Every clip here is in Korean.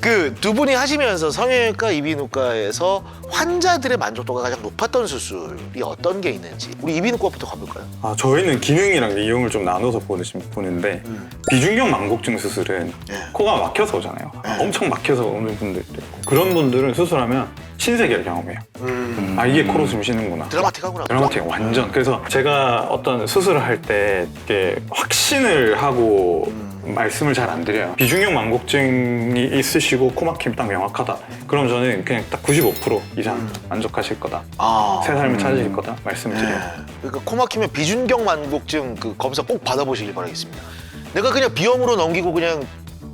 그 두 분이 하시면서 성형외과 이비인후과에서 환자들의 만족도가 가장 높았던 수술이 어떤 게 있는지 우리 이비인후과부터 가볼까요? 아, 저희는 기능이랑 이용을 좀 나눠서 보시- 보는데 비중격 망곡증 수술은 예. 코가 막혀서 오잖아요. 엄청 막혀서 오는 분들도 있고 그런 분들은 수술하면 신세계를 경험해요. 음. 아 이게 코로 숨 쉬는구나. 드라마틱하구나. 드라마틱 완전. 그래서 제가 어떤 수술을 할 때 이게 확신을 하고 음. 말씀을 잘 안 드려요. 비중격 망곡증이 있으시고 코 막힘 딱 명확하다. 그럼 저는 그냥 딱 95% 이상 음. 만족하실 거다. 아. 새 삶을 찾으실 거다 말씀을 네. 드려요. 그러니까 코 막히면 비준경 만곡증 그 검사 꼭 받아보시길 바라겠습니다. 내가 그냥 비염으로 넘기고 그냥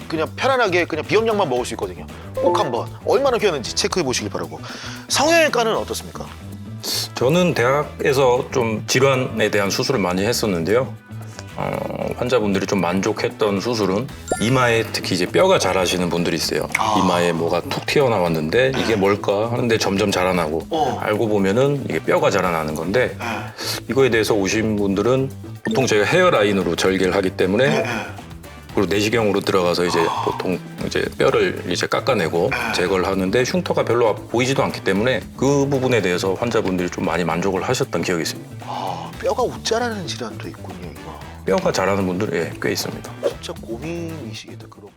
그냥 편안하게 그냥 비염약만 먹을 수 있거든요. 꼭 한번 얼마나 효하는지 체크해 보시길 바라고. 성형외과는 어떻습니까? 저는 대학에서 좀 질환에 대한 수술을 많이 했었는데요. 어, 환자분들이 좀 만족했던 수술은 이마에 특히 이제 뼈가 자라시는 분들이 있어요. 아. 이마에 뭐가 툭 튀어나왔는데 이게 뭘까 하는데 점점 자라나고 어. 알고 보면은 이게 뼈가 자라나는 건데 이거에 대해서 오신 분들은 보통 저희가 헤어라인으로 절개를 하기 때문에 그리고 내시경으로 들어가서 이제 보통 이제 뼈를 이제 깎아내고 제거를 하는데 흉터가 별로 보이지도 않기 때문에 그 부분에 대해서 환자분들이 좀 많이 만족을 하셨던 기억이 있습니다. 아, 뼈가 웃자라는 질환도 있군요. 뼈가 자라는 분들이 예, 꽤 있습니다. 진짜 고민이시겠다, 그럼.